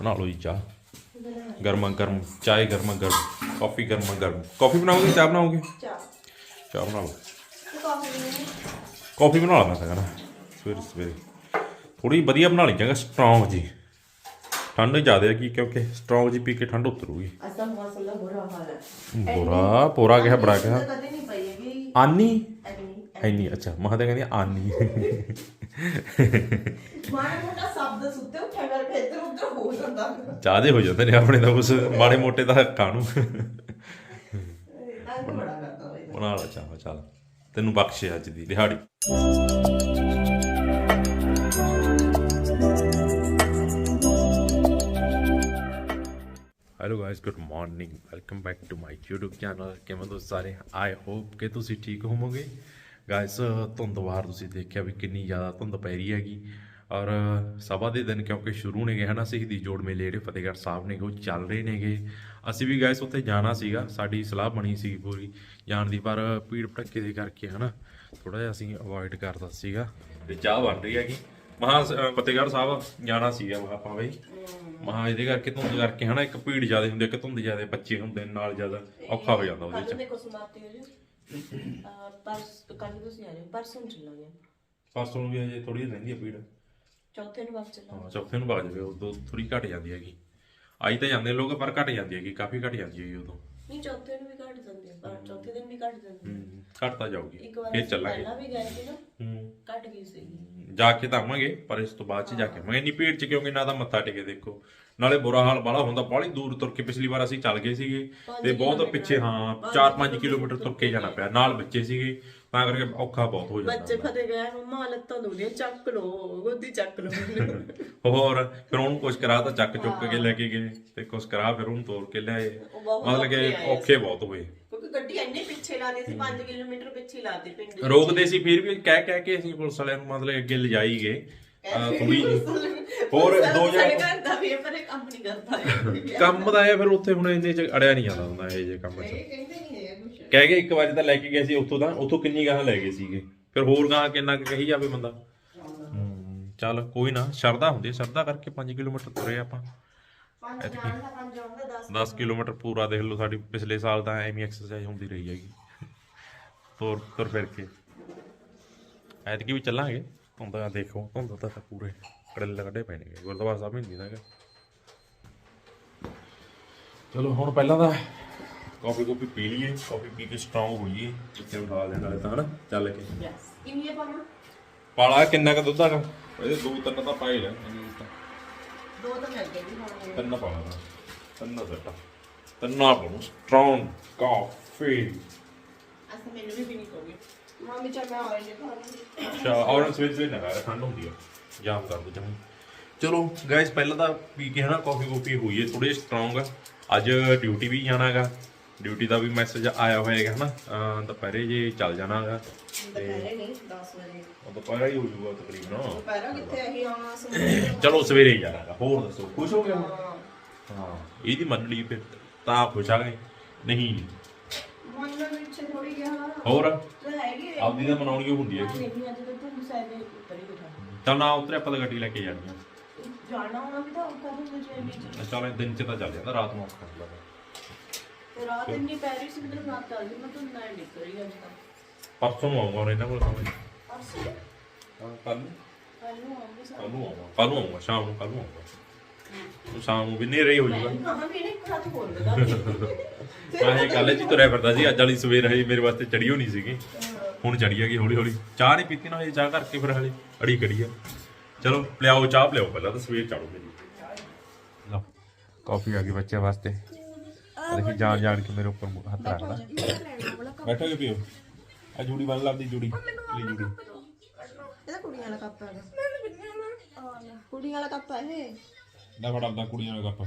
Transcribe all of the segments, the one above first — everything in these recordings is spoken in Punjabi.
ਬਣਾ ਲਓ ਜੀ ਚਾਹ। ਗਰਮਾ ਗਰਮ ਚਾਹ ਗਰਮਾ ਗਰਮ ਕਾਫੀ ਗਰਮਾ ਗਰਮ। ਕਾਫੀ ਬਣਾਓਗੇ ਚਾਹ ਬਣਾਓਗੇ? ਚਾਹ ਚਾਹ ਬਣਾ ਲਓ। ਕਾਫੀ ਬਣਾ ਲਾ ਮੈਂ ਕਹਿੰਦਾ ਸਵੇਰੇ ਸਵੇਰੇ। ਥੋੜੀ ਵਧੀਆ ਬਣਾ ਲਈ ਚੰਗਾ ਸਟਰੋਂਗ ਜੀ। ਠੰਡ ਜ਼ਿਆਦਾ ਹੈ ਕੀ ਕਿਉਂਕਿ ਸਟਰੋਂਗ ਜੀ ਪੀ ਕੇ ਠੰਡ ਉਤਰੂਗੀ। ਬੁਰਾ ਹਾਲ ਹੈ। ਬੁਰਾ ਪੂਰਾ ਕਿਹਾ ਬੜਾ ਕਿਹਾ। ਆਨੀ? ਐਨੀ ਅੱਛਾ। ਮਹਾਂ ਤਾਂ ਕਹਿੰਦੀ ਆਨੀ। ਮਾੜਾ ਮੋਟਾ ਸ਼ਬਦ ਸੁੱਤੇ ਉੱਠਿਆ ਕਰਕੇ ਹੋ ਜਾਂਦਾ ਜ਼ਿਆਦੇ ਹੋ ਜਾਂਦੇ ਨੇ ਆਪਣੇ ਤਾਂ ਕੁਛ ਮਾੜੇ ਮੋਟੇ ਤੰਗ ਬੜਾ ਕਰਦਾ ਹੋਏ ਬਣਾ ਲਾ ਚਾਹ ਚੱਲ। ਤੈਨੂੰ ਬਖਸ਼ੇ ਅੱਜ ਦੀ ਦਿਹਾੜੀ। Hello guys good morning welcome back to my YouTube channel ਕਿਵੇਂ ਤੁਸੀਂ ਸਾਰੇ? ਆਈ ਹੋਪ ਕਿ ਤੁਸੀਂ ਠੀਕ ਹੋਵੋਗੇ। ਗਾਇਸ ਧੁੰਦ ਬਾਹਰ ਤੁਸੀਂ ਦੇਖਿਆ ਵੀ ਕਿੰਨੀ ਜ਼ਿਆਦਾ ਧੁੰਦ ਪੈ ਰਹੀ ਹੈਗੀ। ਔਰ ਸਭਾ ਦੇ ਦਿਨ ਕਿਉਂਕਿ ਸ਼ੁਰੂ ਨੇਗੇ ਹਨਾ ਸ਼ਹੀਦੀ ਜੋੜ ਮੇਲੇ ਜਿਹੜੇ ਫਤਿਹਗੜ੍ਹ ਸਾਹਿਬ ਨੇਗੇ ਉਹ ਚੱਲ ਰਹੇ ਨੇਗੇ। ਅਸੀਂ ਵੀ ਗਾਇਸ ਉੱਥੇ ਜਾਣਾ ਸੀਗਾ ਸਾਡੀ ਸਲਾਹ ਬਣੀ ਸੀ ਪੂਰੀ ਜਾਣ ਦੀ ਪਰ ਭੀੜ ਭੜੱਕੇ ਦੇ ਕਰਕੇ ਹਨਾ ਥੋੜਾ ਜਿਹਾ ਅਸੀਂ ਅਵੋਇਡ ਕਰਦਾ ਸੀਗਾ। ਤੇ ਚਾਹ ਬਣ ਰਹੀ ਹੈਗੀ। ਮਹਾ ਫਤਿਹਗੜ੍ਹ ਸਾਹਿਬ ਜਾਣਾ ਸੀਗਾ ਵਾ ਆਪਾਂ ਬਈ ਮਹਾ ਇਹਦੇ ਕਰਕੇ ਧੁੰਦ ਕਰਕੇ ਹਨਾ ਇੱਕ ਭੀੜ ਜ਼ਿਆਦਾ ਹੁੰਦੀ ਹੈ ਕਿ ਧੁੰਦ ਜ਼ਿਆਦਾ ਬੱਚੇ ਹੁੰਦੇ ਨੇ ਨਾਲ ਜ਼ਿਆਦਾ ਔਖਾ ਹੋ ਜਾਂਦਾ ਉਹਦੇ ਚ। ਦੇਖੋ ਸਮਾਪਤੀ ਹੋ ਜੀ। ਪਰਸ ਕੱਲ ਤੁਸੀਂ ਆ ਰਹੇ ਪਰਸੋਂ ਨੂੰ ਚੱਲਾਂਗੇ। ਪਰਸੋਂ ਨੂੰ ਵੀ ਹਜੇ ਥੋੜੀ ਰਹਿੰਦੀ ਹੈ ਭੀੜ। ਚੌਥੇ ਨੂੰ ਵਾਪਸ ਚੱਲਾਂਗੇ ਹਾਂ ਚੌਥੇ ਨੂੰ ਵਗ ਜਾਵੇ ਉਦੋਂ ਥੋੜੀ ਘਟ ਜਾਂਦੀ ਹੈਗੀ। ਆਈ ਤਾਂ ਜਾਂਦੇ ਲੋਕ ਪਰ ਘਟ ਜਾਂਦੀ ਹੈਗੀ ਕਾਫੀ ਘਟ ਜਾਂਦੀ ਹੈਗੀ ਉਦੋਂ। ਨਹੀਂ ਚੌਥੇ ਨੂੰ ਵੀ ਘਟ ਜਾਂਦੇ ਆ, ਪਰ ਚੌਥੇ ਦਿਨ ਵੀ ਘਟ ਜਾਂਦੇ ਆ। ਹੂੰ, ਘੱਟ ਤਾਂ ਜਾਊਗੀ ਇੱਕ ਵਾਰ ਫੇਰ ਅਸੀਂ ਚੱਲਾਂਗੇ। ਪਹਿਲਾਂ ਵੀ ਗਏ ਸੀ ਨਾ ਹੂੰ। ਘਟ ਗਈ ਸੀ। ਜਾ ਕੇ ਤਾਂ ਆਵਾਂਗੇ ਪਰ ਇਸ ਤੋਂ ਬਾਅਦ ਚ ਜਾ ਕੇ ਆਵਾਂਗੇ। ਇੰਨੀ ਭੀੜ ਚ ਕਿਉਂਕਿ ਨਾ ਤਾਂ ਮੱਥਾ ਟੇਕੇ ਦੇਖੋ। ਨਾਲੇ ਬੁਰਾ ਹਾਲ ਬਾਲਾ ਹੁੰਦਾ ਬਾਹਲੀ ਦੂਰ ਤੁਰ ਕੇ ਪਿਛਲੀ ਵਾਰ ਅਸੀਂ ਚੱਲ ਗਏ ਸੀਗੇ। ਤੇ ਬਹੁਤ ਪਿੱਛੇ ਹਾਂ 4-5 ਕਿਲੋਮੀਟਰ ਤੁਰ ਕੇ ਜਾਣਾ ਪਿਆ ਨਾਲ ਬੱਚੇ ਸੀਗੇ। ਤਾਂ ਕਰਕੇ ਔਖਾ ਬਹੁਤ ਹੋ ਜਾਂਦਾ ਬੱਚੇ ਫਤੇ ਗਏ ਮੰਮਾ ਲੱਤਾਂ ਦੁਖਦੀਆਂ ਚੱਕ ਲੋ ਗੋਦੀ ਚੱਕ ਲੋ ਹੋਰ ਫਿਰ ਉਹਨੂੰ ਕੁਛ ਕਰਾ ਤਾਂ ਚੱਕ ਚੁੱਕ ਕੇ ਲੈ ਕੇ ਗਏ ਤੇ ਕੁਛ ਕਰਾ ਫਿਰ ਉਹਨੂੰ ਤੋੜ ਕੇ ਲਿਆਏ ਮਤਲਬ ਕਿ ਔਖੇ ਬਹੁਤ ਹੋਏ ਕਿਉਂਕਿ ਗੱਡੀ ਇੰਨੇ ਪਿੱਛੇ ਲਾਦੀ ਸੀ 5 ਕਿਲੋਮੀਟਰ ਪਿੱਛੇ ਲਾਦੀ ਪਿੰਡ ਰੋਕਦੇ ਸੀ ਫਿਰ ਵੀ ਕਹਿ ਕਹਿ ਕੇ ਅਸੀਂ ਪੁਲਿਸ ਵਾਲਿਆਂ ਨੂੰ ਮਤਲਬ ਅੱਗੇ ਲਿਜਾਈ ਗਏ ਥੋੜੀ ਹੋਰ ਦੋ ਜਣੇ ਜਣੇ ਕਰਦਾ ਵੀ ਪਰ ਇਹ ਕੰਮ ਨਹੀਂ ਕਰਦਾ ਕੰਮ ਦਾ ਇਹ ਫਿਰ ਉੱਥੇ ਹੁਣ ਇੰਨੇ ਚ ਅੜਿਆ ਨਹੀਂ ਜਾਂਦਾ ਹੁੰਦਾ ਇਹ ਜੇ ਕੰਮ ਚ ਕਹਿ ਕੇ ਇੱਕ ਵਾਰੀ ਤਾਂ ਲੈ ਕੇ ਗਏ ਸੀ ਉੱਥੋਂ ਤਾਂ ਉੱਥੋਂ ਕਿੰਨੀ ਗਾਹਾਂ ਲੈ ਗਏ ਸੀਗੇ। ਫਿਰ ਹੋਰ ਗਾਹਾਂ ਕਿੰਨਾ ਕੁ ਕਹੀ ਜਾਵੇ ਬੰਦਾ। ਚੱਲ ਕੋਈ ਨਾ ਸ਼ਰਦਾ ਹੁੰਦੀ ਸ਼ਰਦਾ ਕਰਕੇ 5 ਕਿਲੋਮੀਟਰ ਤੁਰੇ ਆਪਾਂ। ਪੰਜ ਜਾਣ ਦਾ ਪੰਜ ਆਉਣ ਦਾ 10 10 ਕਿਲੋਮੀਟਰ। ਪੂਰਾ ਦੇਖ ਲਓ ਸਾਡੀ ਪਿਛਲੇ ਸਾਲ ਤਾਂ ਐਵੇਂ ਐਕਸਰਸਾਈਜ਼ ਹੁੰਦੀ ਰਹੀ ਹੈਗੀ। ਤੁਰ ਤੁਰ ਫਿਰ ਕੇ। ਐਤਕੀ ਵੀ ਚੱਲਾਂਗੇ। ਧੁੰਦ ਦੇਖੋ ਧੁੰਦ ਤਾਂ ਪੂਰੇ ਕੜਲ ਕੱਢੇ ਨੇ ਗੁਰਦੁਆਰਾ ਸਾਹਿਬ ਹੀ ਨਹੀਂ ਹੈਗਾ। ਚਲੋ ਹੁਣ ਪਹਿਲਾਂ ਤਾਂ ਕਾਫੀ ਕਾਫੀ ਪੀ ਲਈਏ ਕਾਫੀ ਪੀ ਕੇ ਸਟਰੋਂਗ ਹੋਈਏ ਉੱਤੇ ਉਠਾ ਲੈਣ ਵਾਲੇ ਤਾਂ ਹਨਾ ਚੱਲ ਕੇ। ਯੈਸ ਕਿੰਨੀ ਹੈ ਪਾਣਾ? ਪਾਲਾ ਕਿੰਨਾ ਕ ਦੁੱਧ ਹੈਗਾ? ਇਹਦੇ ਦੋ ਤਿੰਨ ਤਾਂ ਪਾਈ ਲੈ ਦੋ ਤਾਂ ਮਿਲ ਗਏ ਵੀ ਹੁਣ ਤਿੰਨ ਪਾਲਾ ਤਿੰਨ ਸੱਟਾ। ਤਿੰਨਾਂ ਪਾਉਂ ਸਟਰੋਂਗ ਕਾਫੀ। ਅਸਾਂ ਮੈਨੂੰ ਵੀ ਪੀਣੀ ਪਊਗੀ। ਮੰਮੀ ਚਾ ਮੈਂ ਆਇਲ ਖਾਣੀ ਅੱਛਾ ਔਰੰਜ ਸਵੇਰ ਸਵੇਰ ਨਾ ਕਰ ਠੰਡ ਹੁੰਦੀ ਆ। ਜਾਮ ਕਰ ਦੋ ਜਮੀ। ਚਲੋ ਗਾਇਸ ਪਹਿਲਾਂ ਤਾਂ ਪੀ ਕੇ ਹਨਾ ਕਾਫੀ ਕਾਫੀ ਹੋਈ ਹੈ ਥੋੜੇ ਸਟਰੋਂਗ ਅੱਜ ਡਿਊਟੀ ਵੀ ਜਾਣਾਗਾ ਡਿਊਟੀ ਦਾ ਵੀ ਮੈਸੇਜ ਆਇਆ ਹੋਏਗਾ ਹਨਾ? ਅਹ ਦੁਪਹਿਰੇ ਜੇ ਚੱਲ ਜਾਣਾਗਾ। ਦੁਪਹਿਰੇ ਨਹੀਂ 10 ਵਜੇ। ਉਹ ਦੁਪਹਿਰਾ ਹੀ ਹੋ ਜਾਊਗਾ ਤਕਰੀਬਨ। ਦੁਪਹਿਰਾ ਕਿੱਥੇ ਆਹੀ ਆਉਣਾ ਚਲੋ ਸਵੇਰੇ ਹੀ ਜਾਣਾਗਾ। ਹੋਰ ਦੱਸੋ ਖੁਸ਼ ਹੋ ਗਏ ਹੁਣ? ਹਾਂ। ਇਹਦੀ ਮੰਨ ਲਈ ਫਿਰ ਤਾਂ ਖੁਸ਼ ਆ ਗਏ। ਨਹੀਂ। ਮਨ ਵਿੱਚ ਥੋੜੀ ਗਿਆ ਹੋਰ? ਤਾਂ ਹੈਗੀ ਆਪਦੀ ਤਾਂ ਮਨਾਉਣੀ ਓ ਹੁੰਦੀ ਹੈ ਨਹੀਂ ਅੱਜ ਤਾਂ ਤੁਹਾਨੂੰ ਸਾਈਡ ਉੱਪਰ ਹੀ ਬਿਠਾ। ਚੱਲ ਨਾ ਉਤਰੇ ਆਪਾਂ ਤਾਂ ਗੱਡੀ ਲੈ ਕੇ ਜਾਣੀ ਆ। ਜਾਣਾ ਹੋਣਾ ਵੀ ਤਾਂ ਔਖਾ ਤੋਂ ਮੁਝੇ ਵਿੱਚ ਚੱਲ ਦਿਨ ਚ ਤਾਂ ਚੱਲ ਜਾਂਦਾ ਰਾਤ ਨੂੰ ਔਖਾ ਹੁੰਦਾ। ਤੇ ਰਾਤ ਇੰਨੀ ਪੈ ਰਹੀ ਸੀ ਮਤਲਬ ਰਾਤ ਆ ਗਈ ਮੈਂ ਤਾਂ ਨਾ ਨਿਕਲ ਰਹੀ ਅੱਜ ਤਾਂ। ਪਰਸੋਂ ਨੂੰ ਆਉਂਗਾ ਇਹਨਾਂ ਕੋਲ ਮੈਂ। ਪਰਸੋਂ? ਹਾਂ ਕੱਲ ਨੂੰ। ਕੱਲ ਨੂੰ ਆਉਂਗੇ ਕੱਲ ਨੂੰ ਆਉਂਗਾ ਕੱਲ ਨੂੰ ਆਉਂਗਾ ਸ਼ਾਮ ਨੂੰ ਕੱਲ ਨੂੰ ਆਉਂਗਾ ਉਹ ਸ਼ਾਮ ਨੂੰ ਵੀ ਨੇਰੇ ਹੀ ਹੋ ਜਾਊਗਾ। ਹਾਂ ਵੀ ਨੇ ਇੱਕ ਰਾਤ ਹੋਰ ਲਗਾ ਮੈਂ ਇਹ ਕੱਲ ਚ ਤੁਰਿਆ ਫਿਰਦਾ ਸੀ ਅੱਜ ਵਾਲੀ ਸਵੇਰ ਹਜੇ ਮੇਰੇ ਵਾਸਤੇ ਚੜੀ ਹੋਣੀ ਸੀਗੀ। ਹੁਣ ਚੜੀ ਹੈਗੀ ਹੌਲੀ ਹੌਲੀ ਚਾਹ ਨਹੀਂ ਪੀਤੀ ਨਾ ਹਜੇ ਚਾਹ ਕਰਕੇ ਫਿਰ ਹਲੇ ਅੜੀ ਕੜੀ ਆ। ਚਲੋ ਲਿਆਓ ਚਾਹ ਪਿਲਾਓ ਪਹਿਲਾਂ ਤਾਂ ਸਵੇਰ ਚਾੜੋ ਮੇਰੀ। ਲਓ ਕਾਫੀ ਆ ਗਈ ਬੱਚਿਆਂ ਵਾਸਤੇ। ਦੇਖੀ ਜਾਣ ਜਾਣ ਕੇ ਮੇਰੇ ਉੱਪਰ ਹੱਥ ਰੱਖਦਾ ਬੈਠੋਗੇ ਪੀਓ। ਆ ਜੂੜੀ ਬੰਨ ਲੱਭਦੀ ਜੂੜੀ। ਲਈ ਜੂੜੀ। ਇਹਦਾ ਕੁੜੀਆਂ ਵਾਲਾ ਕੱਪ ਹੈਗਾ। ਕੁੜੀਆਂ ਵਾਲਾ ਕੱਪ ਹੈ ਇਹ। ਨਾ ਫੜ ਆਪਦਾ ਕੁੜੀਆਂ ਦਾ ਕੱਪ।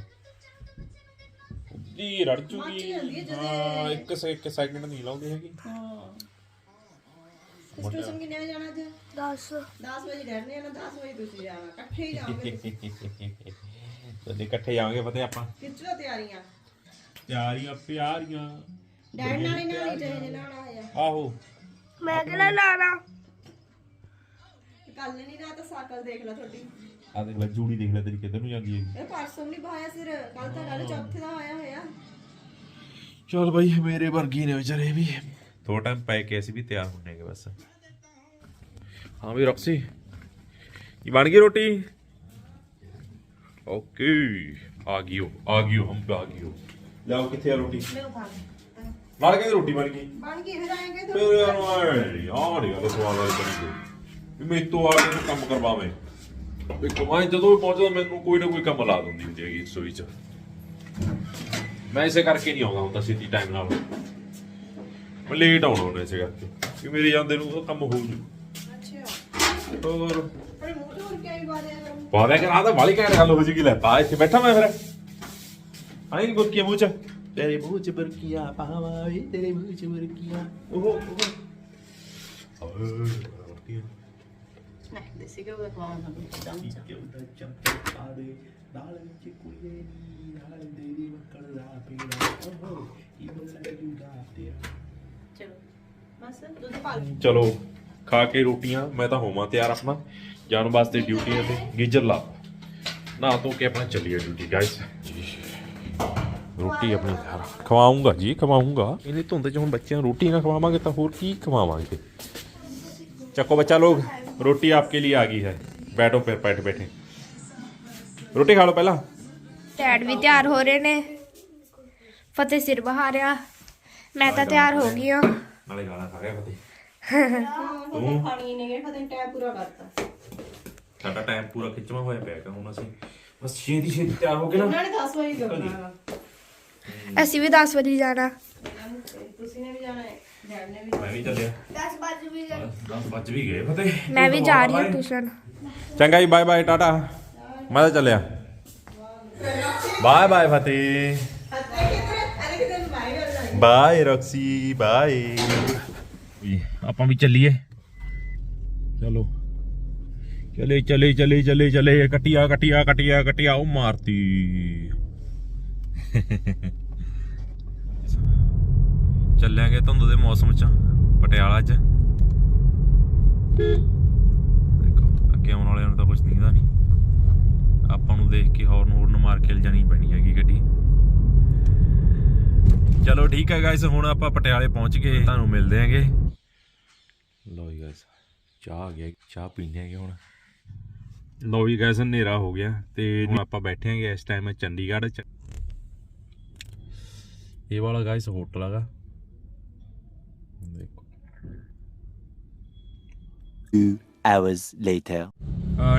ਜੀ ਰੜ ਚੁਗੀ ਹਾਂ ਇੱਕ ਸੇ ਇੱਕ ਸੈਕਿੰਡ ਨਹੀਂ ਲਾਉਂਦੀ ਹੈਗੀ। ਹਾਂ। ਸਟੇਸ਼ਨ ਕਿੰਨੇ ਵਜੇ ਜਾਣਾ ਅੱਜ? 10 10 ਵਜੇ ਡਰਨੇ ਆ ਨਾ 10 ਵਜੇ ਤੁਸੀਂ ਜਾਣਾ। ਇਕੱਠੇ ਹੀ ਜਾਓਗੇ ਜਦ ਇਕੱਠੇ ਜਾਵਾਂਗੇ ਪਤਾ ਆਪਾਂ। ਕਿੱਥੇ ਤਿਆਰੀਆਂ। ਪਿਆਰੀਆਂ ਪਿਆਰੀਆਂ। ਡੈਡ ਨਾਲ ਹੀ ਨਾਲ ਹੀ ਚਾਹੀਦੇ ਲਾਣਾ ਆ ਆਹੋ। ਮੈਂ ਕਿਹੜਾ ਲਾਣਾ ਕੱਲ ਨਹੀਂ ਰਾਤ ਸਾਈਕਲ ਦੇਖ ਲੈ ਤੁਹਾਡੀ। ਆ ਦੇਖ ਲੈ ਜੂੜੀ ਦੇਖ ਲੈ ਤੇਰੀ ਕਿੱਧਰ ਨੂੰ ਜਾਂਦੀ ਹੈ ਇਹ ਪਰਸੋਂ ਨਹੀਂ ਪਾਇਆ ਸਿਰ ਕੱਲ ਤਾਂ ਕੱਲ ਚੌਥੇ ਦਾ ਆਇਆ ਹੋਇਆ। ਚਲ ਭਾਈ ਮੇਰੇ ਵਰਗੀ ਨੇ ਵਿਚਾਰੇ ਵੀ। ਥੋੜਾ ਟਾਈਮ ਪੈ ਕੇ ਅਸੀਂ ਵੀ ਤਿਆਰ ਹੁੰਨੇਗੇ ਬਸ। ਹਾਂ ਵੀ ਰੌਕਸੀ। ਇਹ ਬਣ ਗਈ ਰੋਟੀ? ਓਕੇ। ਆ ਗਿਓ ਆ ਗਿਓ ਹਮ ਆ ਗਿਓ ਲਿਆਓ ਕਿੱਥੇ ਆ ਰੋਟੀ? ਮੈਂ ਉਠਾ ਨਾਲ ਕਹਿੰਦੇ ਰੋਟੀ ਬਣ ਗਈ? ਬਣ ਗਈ ਫਿਰ ਆਏਗੇ ਫਿਰ ਯਾਰ ਆਏ ਯਾਰ ਨਹੀਂ ਗੱਲ ਸਵਾਲ ਵਾਲੀ ਬਣੀ ਗਈ ਵੀ ਮੇਰੇ ਤੋਂ ਆ ਕੇ ਕੰਮ ਕਰਵਾਵੇਂ। ਵੀ ਕਮਾਈ ਜਦੋਂ ਵੀ ਪਹੁੰਚਦਾ ਮੈਨੂੰ ਕੋਈ ਨਾ ਕੋਈ ਕੰਮ ਲਾ ਦਿੰਦੀ ਹੁੰਦੀ ਹੈਗੀ ਰਸੋਈ 'ਚ। ਮੈਂ ਇਸੇ ਕਰਕੇ ਨਹੀਂ ਆਉਂਦਾ ਹੁੰਦਾ ਸਿੱਧੀ ਟਾਈਮ ਨਾਲ। ਮੈਂ ਲੇਟ ਆਉਣਾ ਹੁੰਦਾ ਇਸੇ ਕਰਕੇ। ਕਿ ਮੇਰੇ ਜਾਂਦੇ ਨੂੰ ਉਹ ਕੰਮ ਹੋ ਜੂ। ਅੱਛਾ। ਹੋਰ? ਪਰ ਮੂੰਹ ਤੋਂ ਹੋਰ ਕੀ ਬਾਤ ਹੈ ਬਾਦਾ ਕਰ? ਆਦਾ ਵਾਲੀ ਕਹਿਣ ਗੱਲ ਹੋ ਜੂਗੀ ਲੈ ਪਾ ਇੱਥੇ ਬੈਠਾ ਮੈਂ ਫਿਰ। ਆਈ ਨਹੀਂ ਬੁਰਕੀਆਂ ਮੂੰਹ ਚ ਤੇਰੇ ਮੂੰਹ ਚ ਬੁਰਕੀਆਂ ਪਾਵਾਂ ਵੇ ਤੇਰੇ ਮੂੰਹ ਚ ਬੁਰਕੀਆਂ ਓਹ ਓਹ ਓਹ ਨਹੀਂ ਦੇਸੀ ਕਿਉਂ ਖਵਾਉਣਾ ਚਮਚਾ ਕਿਉਂ ਦਾ ਚਮਚਾ ਪਾ ਦੇ ਨਾਲ ਵਿੱਚ ਕੁੜੀਏ ਨੀ ਨਾਲ ਤੇਰੀ ਮੱਕੜ ਦਾ ਪੀੜਾ ਓਹ ਕੀ ਬੋਲਦਾ ਜੂਗਾ ਤੇਰਾ ਚਲੋ ਬਸ ਦੁੱਧ ਪਾ ਲਓ ਚਲੋ ਖਾ ਕੇ ਰੋਟੀਆਂ ਮੈਂ ਤਾਂ ਹੋਵਾਂ ਤਿਆਰ ਆਪਣਾ ਜਾਣ ਵਾਸਤੇ ਡਿਊਟੀ ਤੇ ਗੀਜਰ ਲਾ। ਨਾ ਧੋ ਕੇ ਆਪਣਾ ਚੱਲੀਏ ਡਿਊਟੀ ਗਾਇਸ ਰੋਟੀ ਆਪਣੀ ਖਵਾਉਂਗਾ ਜੀ ਖਵਾਉਂਗਾ। ਇਹਨੇ ਧੁੰਦ 'ਚ ਹੁਣ ਬੱਚਿਆਂ ਨੂੰ ਰੋਟੀ ਨਾ ਖਵਾਵਾਂਗੇ ਤਾਂ ਹੋਰ ਕੀ ਖਵਾਵਾਂਗੇ? ਚੱਕੋ ਬੱਚਾ ਲੋਗ ਰੋਟੀ ਆਪਕੇ ਲਈ ਆ ਗਈ ਹੈ। ਬੈਠੋ ਫਿਰ ਬੈਠ ਬੈਠੇ। ਰੋਟੀ ਖਾ ਲਓ ਪਹਿਲਾਂ। ਡੈਡ ਵੀ ਤਿਆਰ ਹੋ ਰਹੇ ਨੇ। ਫਤਿਹ ਸਿਰ ਬਹਾਰਿਆ ਮੈਂ ਤਾਂ ਤਿਆਰ ਹੋ ਗਈ ਹਾਂ। ਨਾਲੇ ਗਾਣਾ ਖਾ ਗਿਆ ਫਤਿਹ। ਤੂੰ ਖਾਣੀ ਨੇ ਫਤਿਹ ਟਾਈਮ ਪੂਰਾ ਕਰਤਾ। ਸਾਡਾ ਟਾਈਮ ਪੂਰਾ ਖਿੱਚਵਾ ਹੋਇਆ ਪਿਆ ਕਿ ਹੁਣ ਅਸੀਂ ਬਸ ਛੇਤੀ ਛੇਤੀ ਤਿਆਰ ਹੋ ਕੇ ਨਾ ਇਹਨਾਂ ਨੇ 10 ਵਜੇ ਕਰਨਾ ਅਸੀਂ ਵੀ 10 ਵਜੇ ਜਾਣਾ। ਤੁਸੀਂ ਨੇ ਵੀ ਜਾਣਾ ਹੈ ਡੈਡ ਨੇ ਵੀ ਮੈਂ ਵੀ ਚੱਲਿਆ। 10 ਵਜੇ ਵੀ 10 ਵੱਜ ਵੀ ਗਏ ਫਤਿਹ ਮੈਂ ਵੀ ਜਾ ਰਹੀ ਹਾਂ ਟਿਊਸ਼ਨ। ਚੰਗਾ ਜੀ ਬਾਏ ਬਾਏ ਟਾਟਾ। ਮੈਂ ਤਾਂ ਚੱਲਿਆ। Bye bye Fateh bye Roxy bye. ਆਪਾਂ ਵੀ ਚੱਲੀਏ। ਚਲੋ। ਚਲੇ ਚਲੇ ਚਲੇ ਚਲੇ ਚਲੇ। ਕਟਿਆ ਕਟਿਆ ਕਟਿਆ ਕਟਿਆ ਉਹ ਮਾਰਤੀ। ਚੱਲਾਂਗੇ ਧੁੰਦ ਦੇ ਮੌਸਮ ਚ, ਪਟਿਆਲਾ ਚ। ਦੇਖੋ, ਅੱਗੇ ਆਉਣ ਵਾਲਿਆਂ ਨੂੰ ਤਾਂ ਕੁਝ ਦਿਖਦਾ ਨਹੀਂ ਆਪਾਂ ਨੂੰ ਦੇਖ ਕੇ ਹੌਰਨ ਹੌਰਨ ਮਾਰ ਕੇ ਲਿਜਾਣੀ ਪੈਣੀ ਹੈਗੀ ਗੱਡੀ। ਚਲੋ ਠੀਕ ਹੈ ਗਾਇਸ ਹੁਣ ਆਪਾਂ ਪਟਿਆਲੇ ਪਹੁੰਚ ਗਏ। ਤੁਹਾਨੂੰ ਮਿਲਦੇ ਆਂਗੇ ਲੋ ਜੀ ਗਾਇਸ ਚਾਹ ਆ ਗਿਆ, ਚਾਹ ਪੀਣੇ ਆਂਗੇ ਹੁਣ। ਲੋ ਜੀ ਗਾਇਸ ਹਨੇਰਾ ਹੋ ਗਿਆ ਤੇ ਹੁਣ ਆਪਾਂ ਬੈਠੇ ਆਂਗੇ ਇਸ ਟਾਈਮ ਚੰਡੀਗੜ੍ਹ ਵਾਲਾ ਗਾਇਸ ਹੋਟਲ ਹੈਗਾ। ਦੇਖੋ। Two hours later.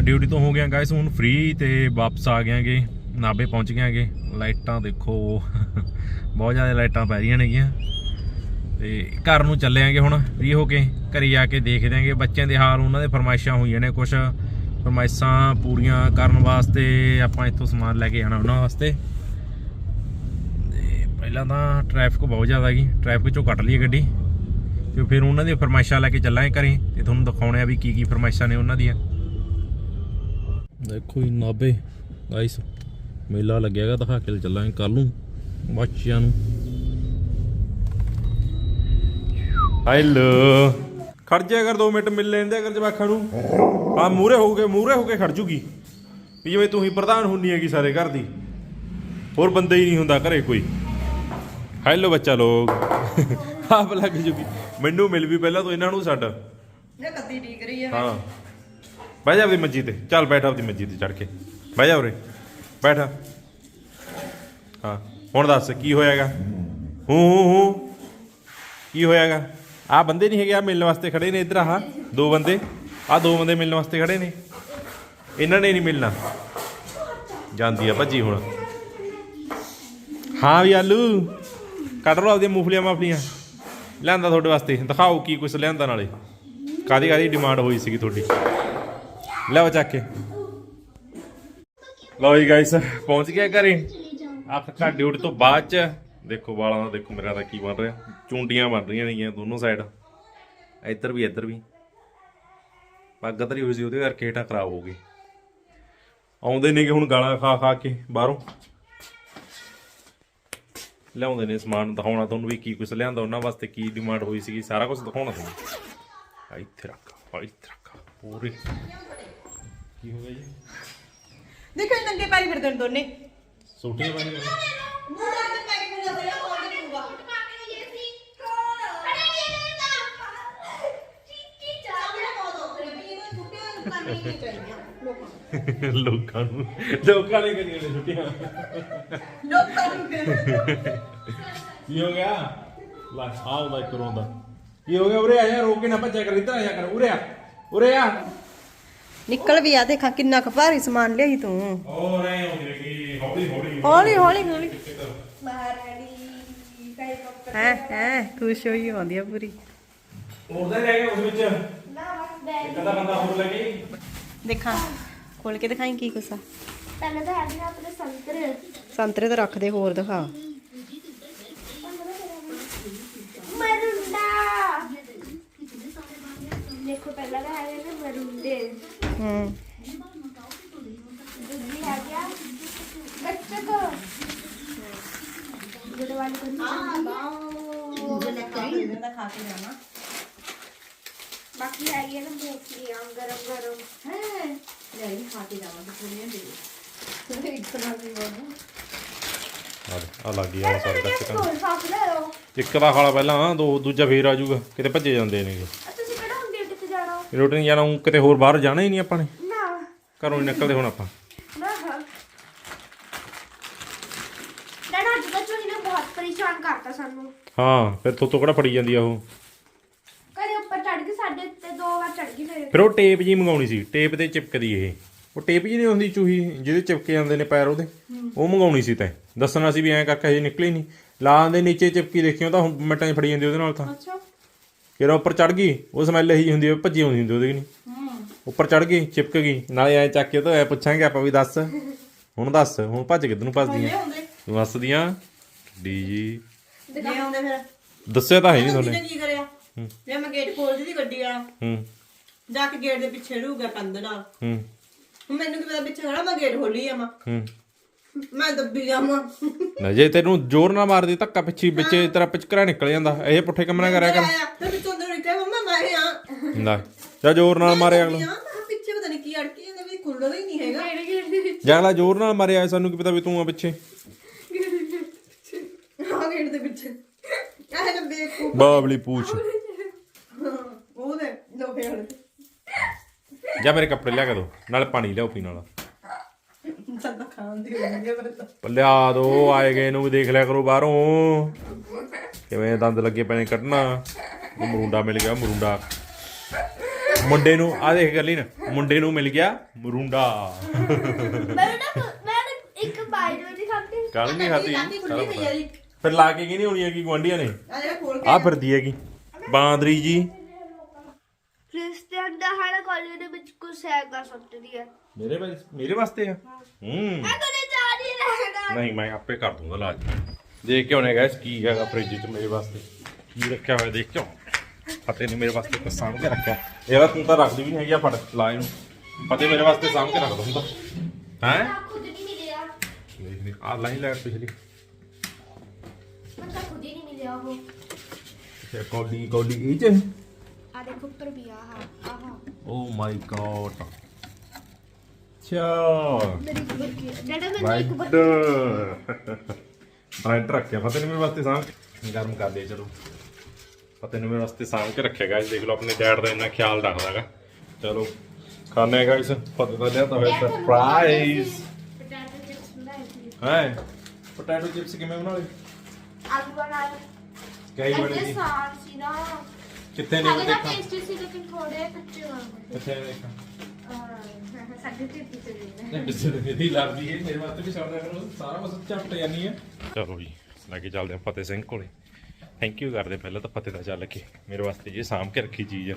ਡਿਊਟੀ ਤੋਂ ਹੋ ਗਿਆ ਗਾਇਸ ਹੁਣ ਫ੍ਰੀ ਤੇ ਵਾਪਸ ਆ ਗਿਆਂਗੇ ਨਾਬੇ ਪਹੁੰਚ ਗਿਆਂਗੇ ਲਾਈਟਾਂ ਦੇਖੋ। ਬਹੁਤ ਜ਼ਿਆਦਾ ਲਾਈਟਾਂ ਪੈ ਰਹੀਆਂ ਨੇਗੀਆਂ। ਤੇ ਘਰ ਨੂੰ ਚੱਲੇ ਆਂਗੇ ਹੁਣ ਫ੍ਰੀ ਹੋ ਕੇ। ਘਰੇ ਜਾ ਕੇ ਦੇਖਦੇ ਆਂਗੇ ਬੱਚਿਆਂ ਦੇ ਹਾਲ ਉਹਨਾਂ ਦੇ ਫਰਮਾਇਸ਼ਾਂ ਹੋਈਆਂ ਨੇ ਕੁਝ ਫਰਮਾਇਸ਼ਾਂ ਪੂਰੀਆਂ ਕਰਨ ਵਾਸਤੇ ਆਪਾਂ ਇੱਥੋਂ ਸਮਾਨ ਲੈ ਕੇ ਜਾਣਾ ਉਹਨਾਂ ਵਾਸਤੇ। ਪਹਿਲਾਂ ਤਾਂ ਟ੍ਰੈਫਿਕ ਬਹੁਤ ਜ਼ਿਆਦਾ ਗਈ ਟ੍ਰੈਫਿਕ ਚੋਂ ਕੱਟ ਲਈ ਗੱਡੀ ਤੇ ਫਿਰ ਉਹਨਾਂ ਦੀਆਂ ਫਰਮਾਇਸ਼ਾਂ ਲੈ ਕੇ ਚੱਲਾਂਗੇ ਘਰੇ ਤੇ ਤੁਹਾਨੂੰ ਦਿਖਾਉਣੇ ਆ ਵੀ ਕੀ ਕੀ ਫਰਮਾਇਸ਼ਾਂ ਨੇ ਉਹਨਾਂ ਦੀਆਂ। ਦੇਖੋ ਜੀ ਨਾਬੇ ਗਾਇਸ ਮੇਲਾ ਲੱਗਿਆਗਾ ਦਿਖਾ ਕੇ ਚੱਲਾਂਗੇ ਕੱਲ ਨੂੰ ਬੱਚਿਆਂ ਨੂੰ। ਹੈਲੋ ਖੜ ਜਾ ਕਰ 2 ਮਿੰਟ ਮਿਲ ਲੈਂਦੇ ਅਗਰ ਜਵਾਖਾਂ ਨੂੰ। ਆ ਮੂਰੇ ਹੋ ਕੇ ਮੂਰੇ ਹੋ ਕੇ ਖੜ ਜੂਗੀ। ਵੀ ਜਿਵੇਂ ਤੂੰ ਹੀ ਪ੍ਰਧਾਨ ਹੁੰਨੀ ਹੈਗੀ ਸਾਰੇ ਘਰ ਦੀ ਹੋਰ ਬੰਦੇ ਹੀ ਨਹੀਂ ਹੁੰਦਾ ਘਰੇ ਕੋਈ। ਹੈਲੋ ਬੱਚਾ ਲੋਗ ਆਪ ਲੱਗ ਜੂਗੀ। ਮੈਨੂੰ ਮਿਲ ਵੀ ਪਹਿਲਾਂ ਤੂੰ ਇਹਨਾਂ ਨੂੰ ਛੱਡ। ਇਹ ਕੱਦੀ ਠੀਕ ਰਹੀ ਹੈ ਹਾਂ। ਬਹਿ ਜਾ ਆਪਦੀ ਮੰਜੀ ਤੇ। ਚੱਲ ਬੈਠ ਆਪਦੀ ਮੰਜੀ ਤੇ ਚੜ ਕੇ। ਬਹਿ ਜਾ ਉਰੇ। ਬੈਠ। ਹਾਂ। ਹੁਣ ਦੱਸ ਕੀ ਹੋਇਆਗਾ? ਹੂੰ ਹੂੰ ਹੂੰ। ਕੀ ਹੋਇਆਗਾ? ਆ ਬੰਦੇ ਨਹੀਂ ਹੈਗੇ ਆ ਮਿਲਣ ਵਾਸਤੇ ਖੜੇ ਨੇ ਇੱਧਰ ਆਹ। ਦੋ ਬੰਦੇ। ਆ ਦੋ ਬੰਦੇ ਮਿਲਣ ਵਾਸਤੇ ਖੜੇ ਨੇ। ਇਹਨਾਂ ਨੇ ਨਹੀਂ ਮਿਲਣਾ। ਜਾਂਦੀ ਆ ਭੱਜੀ ਹੁਣ। ਹਾਂ ਵੀ ਆਲੂ। ਕੱਢ ਲਓ ਆਪਦੀਆਂ ਮੂੰਗਫਲੀਆਂ ਮਾਫਲੀਆਂ। ਲਿਆਂਦਾ ਤੁਹਾਡੇ ਵਾਸਤੇ। ਦਿਖਾਓ ਕੀ ਕੁਛ ਲਿਆਂਦਾ ਨਾਲੇ। ਕਾਦੀ ਕਾਦੀ ਡਿਮਾਂਡ ਹੋਈ ਸੀਗੀ ਤੁਹਾਡੀ। ਲਿਆਓ ਚੱਕ ਕੇ। ਲਓ ਜੀ ਗਾਇਸ ਪਹੁੰਚ ਗਿਆ ਘਰੇ। ਅੱਖ ਡਿਊਟੀ ਤੋਂ ਬਾਅਦ ਚ। ਦੇਖੋ ਵਾਲਾਂ ਦਾ ਦੇਖੋ ਮੇਰਾ ਤਾਂ ਕੀ ਬਣ ਰਿਹਾ। ਚੁੰਡੀਆਂ ਬਣ ਰਹੀਆਂ ਨੇਗੀਆਂ ਦੋਨੋਂ ਸਾਈਡ ਇੱਧਰ ਵੀ ਇੱਧਰ ਵੀ। ਪੱਗ ਧਰੀ ਹੋਈ ਸੀ ਉਹਦੇ ਕਰਕੇ ਹੇਠਾਂ ਖਰਾਬ ਹੋ ਗਈ ਆਉਂਦੇ ਨੇਗੇ ਹੁਣ ਗਾਲਾਂ ਖਾ ਖਾ ਕੇ ਬਾਹਰੋਂ। ਲਿਆਉਂਦੇ ਨੇ ਸਮਾਨ ਦਿਖਾਉਣਾ ਤੁਹਾਨੂੰ ਵੀ ਕੀ ਕੁਝ ਲਿਆਂਦਾ ਉਹਨਾਂ ਵਾਸਤੇ ਕੀ ਡਿਮਾਂਡ ਹੋਈ ਸੀਗੀ ਸਾਰਾ ਕੁਝ ਦਿਖਾਉਣਾ ਤੁਹਾਨੂੰ। ਇੱਥੇ ਰੱਖ ਇੱਥੇ ਰੱਖ ਪੂਰੀ। ਕੀ ਹੋ ਗਿਆ ਜੀ? ਦੇਖੋ ਨੰਗੇ ਪੈਰੀ ਫਿਰਦੇ ਨੇ ਦੋਨੇ। ਦੇ ਪੈਰੀ ਲੋਕਾਂ ਨੂੰ। ਲੋਕਾਂ ਨੇ। ਕਰੀਆਂ ਨੇ ਛੁੱਟੀਆਂ। ਲੋਕਾਂ ਨੂੰ ਕੀ ਹੋ ਗਿਆ? ਲੈ ਆਹ ਦਾ ਕਰੋਂਦਾ ਕੀ ਹੋ ਗਿਆ? ਉਰੇ ਆ ਜਾ ਰੋ ਕੇ ਨਾ ਭੱਜਿਆ ਕਰ ਇੱਧਰ ਆ ਜਾ ਕਰ। ਉਰੇ ਆ ਉਰੇ ਆ। ਨਿਕਲ ਵੀ ਆ ਦੇਖਾਂ ਕਿੰਨਾ ਕੁ ਭਾਰੀ ਸਮਾਨ ਲਿਆਈ ਤੂੰ। ਓ ਰੇ ਹੋ ਗਈ ਹੌਲੀ ਹੌਲੀ। ਹੌਲੀ ਹੌਲੀ ਹੌਲੀ। ਹੈ ਹੈ ਖੁਸ਼ ਹੋਈ ਆਉਂਦੀ ਆ ਪੂਰੀ। ਉਹਦਾ ਰਹਿ ਗਿਆ ਉਸ ਵਿੱਚ। ਇੱਕ ਅੱਧਾ ਬੰਦਾ ਹੋਰ ਲੱਗੇ ਦੇਖਾਂ ਖੋਲ ਕੇ ਦਿਖਾਈ ਕੀ ਕੁਛ ਆ। ਪਹਿਲਾਂ ਤਾਂ ਹੈਗੇ ਆਪਣੇ ਸੰਤਰੇ। ਸੰਤਰੇ ਤਾਂ ਰੱਖ ਦੇ ਹੋਰ ਦਿਖਾ। ਮਰੁੰਡਾ। ਦੇਖੋ ਪਹਿਲਾਂ ਤਾਂ ਹੈਗੇ ਨੇ ਮਰੁੰਡੇ। ਹੂੰ। ਦੂਜੀ ਆ ਗਿਆ। ਗੱਚਕ ਜਿਹੜੇ ਵਾਲੀ ਕੋਈ ਬਾਕੀ ਆ ਗਿਆ ਨਾ ਮੂੰਗਫਲੀਆਂ ਗਰਮ ਗਰਮ। ਹੈ? ਆ ਲੱਗ ਗਿਆ ਉਹ ਸਾਰੇ ਕੱਚ ਸਕੂਲ ਸਾਫ਼ ਲੈ ਲਓ ਇੱਕ ਦਾ ਖਾਲਾ ਪਹਿਲਾਂ ਦੋ ਦੂਜਾ ਫੇਰ ਆ ਜਾਊਗਾ ਕਿਤੇ ਭੱਜੇ ਜਾਂਦੇ ਆ ਤੁਸੀਂ ਕਿਹੜਾ ਹੁੰਦੇ ਕਿੱਥੇ ਜਾਣਾ? ਰੋਟੀ ਨਹੀਂ ਜਾਣਾ ਊਂ ਕਿਤੇ ਹੋਰ ਬਾਹਰ ਜਾਣਾ ਹੀ ਨਹੀਂ ਆਪਾਂ ਨੇ। ਨਾ। ਘਰੋਂ ਹੀ ਨਿਕਲਦੇ ਹੁਣ ਆਪਾਂ। ਨਾ ਨਾ। ਅੱਜ ਚੋਰੀ ਨੇ ਬਹੁਤ ਪਰੇਸ਼ਾਨ ਕਰਤਾ ਸਾਨੂੰ। ਹਾਂ ਫਿਰ ਤੋਤੋ ਕਿਹੜਾ ਫੜੀ ਜਾਂਦੀ ਆ ਉਹ ਕਦੇ ਉੱਪਰ ਚੜ ਗਈ ਸਾਡੇ ਉੱਤੇ ਦੋ ਵਾਰ ਚੜ ਗਈ ਮੇਰੇ ਫਿਰ ਉਹ ਟੇਪ ਜੀ ਮੰਗਾਉਣੀ ਸੀ ਟੇਪ ਤੇ ਚਿਪਕਦੀ ਇਹ। ਉਹ ਟੇਪ ਜੀ ਨਹੀਂ ਹੁੰਦੀ ਚੂਹੀ ਜਿਹਦੇ ਚਿਪਕੇ ਜਾਂਦੇ ਨੇ ਪੈਰ ਉਹਦੇ। ਉਹ ਮੰਗਾਉਣੀ ਸੀ ਤੈਂ। ਦੱਸਣਾ ਸੀ ਵੀ ਐਂ ਕਰਕੇ ਹਜੇ ਨਿਕਲੀ ਨਹੀਂ। ਲਾਂ ਦੇ ਨੀਚੇ ਚਿਪਕੀ ਦੇਖਿਓ ਤਾਂ ਹੁਣ ਮਿੰਟਾਂ 'ਚ ਫੜੀ ਜਾਂਦੀ ਉਹਦੇ ਨਾਲ ਤਾਂ। ਅੱਛਾ। ਫਿਰ ਉਹ ਉੱਪਰ ਚੜ ਗਈ ਉਹ ਸਮੈਲ ਇਹੀ ਹੁੰਦੀ ਆ ਭੱਜੀ ਆਉਂਦੀ ਹੁੰਦੀ ਉਹਦੇ ਨਹੀਂ। ਉੱਪਰ ਚੜ ਗਈ ਚਿਪਕ ਗਈ ਨਾਲੇ ਐ ਚੱਕ ਕੇ ਉਹ ਤਾਂ ਐ ਪੁੱਛਾਂਗੇ ਆਪਾਂ ਵੀ ਦੱਸ। ਹੁਣ ਦੱਸ ਹੁਣ ਭੱਜ ਕਿੱਧਰ ਨੂੰ ਭੱਜਦੀ ਆ ਆਉਂਦੇ। ਤੂੰ ਹੱਸਦੀਆਂ ਡੀ ਜੀ। ਲੈ ਆਉਂਦੇ ਫਿਰ। ਦੱਸਿਆ ਤਾਂ ਹੈ ਨਹੀਂ ਤੁਹਾਨੂੰ। ਕੀ ਕਰਿਆ? ਜੇ ਮੈਂ ਗੇਟ ਖੋਲਦੀ ਸੀ ਗੱਡੀ ਵਾਲਾ। ਹੂੰ। ਜਾ ਕੇ ਗੇਟ ਦੇ ਪਿੱਛੇ ਰੂਗਾ ਕੰਧ ਨਾਲ। ਹੂੰ। ਹੁਣ ਮੈਨੂੰ ਕੀ ਪਤਾ ਪਿੱਛੇ ਖੜਾ ਮੈਂ ਗੇਟ ਖੋਲੀ ਜਾਵਾਂ ਹੂੰ। ਮੈਂ ਦੱਬੀ ਜਾਵਾਂ। ਨਾ ਜੇ ਤੈਨੂੰ ਜ਼ੋਰ ਨਾਲ ਮਾਰਦੀ ਧੱਕਾ ਪਿੱਛੇ ਵਿੱਚੇ ਤੇਰਾ ਪਿਚਕਰਾ ਨਿਕਲ ਜਾਂਦਾ। ਇਹ ਪੁੱਠੇ ਕੰਮ ਨਾ ਕਰਿਆ ਕਰ। ਆਇਆ ਤੇ ਵਿੱਚੋਂ ਦੇ ਨਿਕਲਿਆ ਮੰਮਾ ਮੈਂ ਆ ਲੈ ਜਾ ਜ਼ੋਰ ਨਾਲ ਮਾਰਿਆ ਅਗਲਾ। ਮੈਂ ਪਿੱਛੇ ਪਤਾ ਨਹੀਂ ਕੀ ਅੜਕੀ ਜਾਂਦਾ ਵੀ ਖੁੱਲਦਾ ਹੀ ਨਹੀਂ ਹੈਗਾ। ਜਾਂ ਅਗਲਾ ਜ਼ੋਰ ਨਾਲ ਮਾਰਿਆ ਸਾਨੂੰ ਕੀ ਪਤਾ ਵੀ ਤੂੰ ਆ ਪਿੱਛੇ। ਆ ਗੇਟ ਦੇ ਪਿੱਛੇ। ਆਹ ਨਾ ਬੇਕੂ ਬਾਬਲੀ ਪੂਛ। ਉਹਦੇ ਲੋਹੇ ਵਾਲੇ। ਜਾ ਮੇਰੇ ਕੱਪੜੇ ਲਿਆ ਕੇ ਦੋ ਨਾਲੇ ਪਾਣੀ ਲਿਆਓ ਪੀਣ ਵਾਲਾ। ਸੱਦਾ ਖਾਣ ਦੀ ਹੁੰਦੀ ਹੈ ਪਰ ਲਿਆ ਦੋ ਆਏ ਗਏ ਨੂੰ ਵੀ ਦੇਖ ਲਿਆ ਕਰੋ ਬਾਹਰੋਂ। ਕਿਵੇਂ ਦੰਦ ਲੱਗੇ ਪਏ ਨੇ ਕੱਢਣਾ ਉਹ ਮਰੂੰਡਾ ਮਿਲ ਗਿਆ ਮਰੂੰਡਾ। ਮੁੰਡੇ ਨੂੰ ਆ ਦੇਖ ਗੱਲੀ ਨਾ ਮੁੰਡੇ ਨੂੰ ਮਿਲ ਗਿਆ ਮਰੂੰਡਾ। ਮੈਂ ਨਾ ਮੈਂ ਇੱਕ ਬਾਈਟ ਵਿੱਚ ਖਾਂਦੀ। ਕੱਲ ਨਹੀਂ ਜੀ। ਫਿਰ ਲਾ ਕੇ ਕੀ ਨਹੀਂ ਹੋਣੀ ਹੈਗੀ ਗਵਾਂਢੀਆਂ ਨੇ? ਆ ਜਿਹੜਾ ਖੋਲ ਕੇ ਆ ਫਿਰਦੀ ਹੈਗੀ। ਬਾਂਦਰੀ ਜੀ। ਕਾਲਜ ਦੇ ਵਿੱਚ ਕੁਝ ਹੈਗਾ ਸਕਦੀ ਹੈ ਮੇਰੇ ਵਾਸ- ਮੇਰੇ ਵਾਸਤੇ ਆ? ਹੂੰ। ਮੈਂ ਕਦੇ ਜਾ ਨਹੀਂ ਰਹੇਗਾ ਨਹੀਂ ਮੈਂ ਆਪੇ ਕਰ ਦੂੰਗਾ ਇਲਾਜ। ਦੇਖ ਕੇ ਆਉਣੇ ਗਾਇਸ ਕੀ ਹੈਗਾ ਫ੍ਰਿਜ 'ਚ ਮੇਰੇ ਵਾਸਤੇ? ਕੀ ਰੱਖਿਆ ਹੋਇਆ ਦੇਖ ਕੇ ਫਤਿਹ ਨੇ ਮੇਰੇ ਵਾਸਤੇ ਕੁਝ ਸਾਂਭ ਕੇ ਰੱਖਿਆ। ਇਹਦਾ ਤੂੰ ਤਾਂ ਰੱਖਦੀ ਵੀ ਨਹੀਂ ਹੈਗੀ ਆ ਫੜ ਲਾ ਇਹਨੂੰ। ਫਤਿਹ ਮੇਰੇ ਵਾਸਤੇ ਸਾਂਭ ਕੇ ਰੱਖ ਦੂੰਗਾ ਹੈ? ਖੁਦ ਨਹੀਂ ਮਿਲਿਆ। ਦੇਖ ਆ ਲਾਈਨ ਲਾਈਟ ਪਿਛਲੀ। ਮੈਂ ਤਾਂ ਖੁਦ ਹੀ ਨਹੀਂ ਮਿਲਿਆ ਉਹ। ਤੇ ਕੌਲੀ ਕੌਲੀ ਇਹ ਚ? ਆ ਦੇਖੋ ਉੱਪਰ ਵੀ ਆਹ ਆਹ। ਓ ਮਾਈ ਗॉड ਅੱਛਾ। ਮੇਰੀ ਡੈਡਾ ਮੈਨੂੰ ਇੱਕ ਰਾਈਟ ਰੱਖਿਆ ਫਤਿਹ ਨੇ ਮੇਰੇ ਵਾਸਤੇ ਸਾਂਭ ਕੇ। ਗਰਮ ਕਰ ਦੇ ਚਲੋ। ਫਤਿਹ ਨੇ ਮੇਰੇ ਵਾਸਤੇ ਸਾਂਭ ਕੇ ਰੱਖਿਆ ਗਾਇਸ ਦੇਖ ਲਓ ਆਪਣੇ ਡੈਡ ਦਾ ਇੰਨਾ ਖਿਆਲ ਰੱਖਦਾਗਾ ਚਲੋ ਖਾਣੇ ਆ ਗਾਇਸ ਫਤਿਹ ਦਾ ਲਿਆ ਤਾਂ ਹੋਇਆ ਸਰਪ੍ਰਾਈਜ਼ ਪਟਾਟੋ ਚਿਪਸ ਬਣਾਏ ਸੀ ਹੈ? ਪੋਟੈਟੋ ਚਿਪਸ ਕਿਵੇਂ ਬਣਾ ਲਏ ਆਲੂ। ਨਾਲ ਕਈ ਬਣੇ ਜੀ ਸਾਰ ਸੀ ਨਾ। ਕਿੱਥੇ ਨੇ ਤਾਂ ਦੇਖਾਂ। ਟੇਸਟੀ ਸੀ ਲੇਕਿਨ ਥੋੜੇ ਕੱਚੇ ਹੋ ਗਏ ਕਿੱਥੇ ਨੇ ਦੇਖਾਂ। ਅਹ ਸਾਡੇ ਤੇ ਪੀਤੇ ਨੇ ਨਹੀਂ ਬਿਸਰ ਦੀ ਲੱਗਦੀ ਹੈ ਮੇਰੇ ਵਾਸਤੇ ਵੀ ਛੱਡ ਦਿਆ ਕਰੋ ਸਾਰਾ ਕੁਝ ਝਪਟ ਜਾਨੀ ਹੈ ਚਲੋ ਜੀ ਲੈ ਕੇ ਚੱਲਦੇ ਆ ਫਤਿਹ ਸਿੰਘ ਕੋਲੇ। ਥੈਂਕ ਯੂ ਕਰਦੇ ਪਹਿਲਾਂ ਤਾਂ ਫਤਿਹ ਦਾ ਚੱਲ ਕੇ। ਮੇਰੇ ਵਾਸਤੇ ਜੇ ਸਾਂਭ ਕੇ ਰੱਖੀ ਚੀਜ਼ ਆ।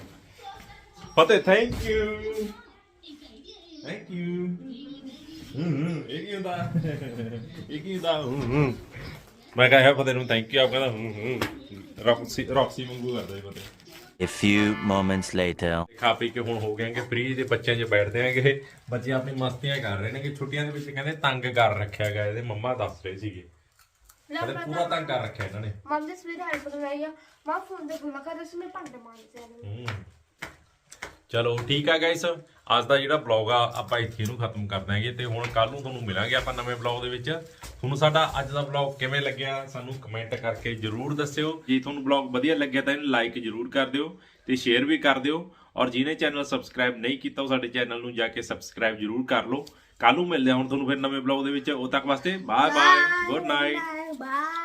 ਫਤਿਹ ਥੈਂਕ ਯੂ ਥੈਂਕ ਯੂ ਹੂੰ ਇਹ ਕੀ ਹੁੰਦਾ? ਇਹ ਕੀ ਹੁੰਦਾ? ਹੂੰ ਹੂੰ। ਮੈਂ ਕਿਹਾ ਫਤਿਹ ਨੂੰ ਥੈਂਕ ਯੂ ਆਪ ਕਹਿੰਦਾ ਹੂੰ ਹੂੰ। ਰੌਕਸੀ ਰੌਕਸੀ ਵਾਂਗੂ ਕਰਦਾ ਇਹ ਫਤਿਹ। A few moments later. ਖਾ ਪੀ ਕੇ ਹੁਣ ਹੋ ਗਏ ਕਿ ਫ੍ਰੀ ਦੇ ਬੱਚਿਆਂ 'ਚ ਬੈਠਦੇ ਆਂਗੇ ਬੱਚੇ ਆਪਣੀ ਮਸਤੀਆਂ ਕਰ ਰਹੇ ਨੇ ਕਿ ਛੁੱਟੀਆਂ ਦੇ ਵਿੱਚ ਕਹਿੰਦੇ ਤੰਗ ਕਰ ਰੱਖਿਆ ਗਿਆ ਇਹਦੇ ਮੰਮਾ ਦੱਸ ਰਹੇ ਸੀਗੇ। ਕਹਿੰਦੇ ਪੂਰਾ ਤੰਗ ਕਰ ਰੱਖਿਆ ਇਹਨਾਂ ਨੇ। ਮਮ ਦੇ ਸਵੇਰ ਹੈਲਪ ਕਰਵਾਈ ਆ। ਮਾਂ ਫੋਨ ਦੇ ਗੁਮਾ ਕਰ ਉਸ ਮੈਂ ਭਾਂਡੇ ਮਾਂਜਦੇ ਨੇ ਹੂੰ। ਚਲੋ ਠੀਕ ਆ ਗਾਇਸ ਅੱਜ ਦਾ ਜਿਹੜਾ ਬਲੌਗ ਆ, ਆਪਾਂ ਇੱਥੇ ਇਹਨੂੰ ਖਤਮ ਕਰ ਦਾਂਗੇ ਤੇ ਹੁਣ ਕੱਲ ਨੂੰ ਤੁਹਾਨੂੰ ਮਿਲਾਂਗੇ ਆਪਾਂ ਨਵੇਂ ਬਲੌਗ ਦੇ ਵਿੱਚ। ਤੁਹਾਨੂੰ ਸਾਡਾ ਅੱਜ ਦਾ ਬਲੌਗ ਕਿਵੇਂ ਲੱਗਿਆ, ਸਾਨੂੰ ਕਮੈਂਟ ਕਰਕੇ ਜਰੂਰ ਦੱਸਿਓ। ਜੇ ਤੁਹਾਨੂੰ ਬਲੌਗ ਵਧੀਆ ਲੱਗਿਆ ਤਾਂ ਇਹਨੂੰ ਲਾਈਕ ਜਰੂਰ ਕਰ ਦਿਓ ਤੇ ਸ਼ੇਅਰ ਵੀ ਕਰ ਦਿਓ। ਔਰ ਜਿਹਨੇ ਚੈਨਲ ਸਬਸਕ੍ਰਾਈਬ ਨਹੀਂ ਕੀਤਾ ਉਹ ਸਾਡੇ ਚੈਨਲ ਨੂੰ ਜਾ ਕੇ ਸਬਸਕ੍ਰਾਈਬ ਜਰੂਰ ਕਰ ਲਓ। ਕੱਲ ਨੂੰ ਮਿਲਦੇ ਹਾਂ ਹੁਣ ਤੁਹਾਨੂੰ ਫਿਰ ਨਵੇਂ ਬਲੌਗ ਦੇ ਵਿੱਚ। ਉਦੋਂ ਤੱਕ ਵਾਸਤੇ bye bye good night bye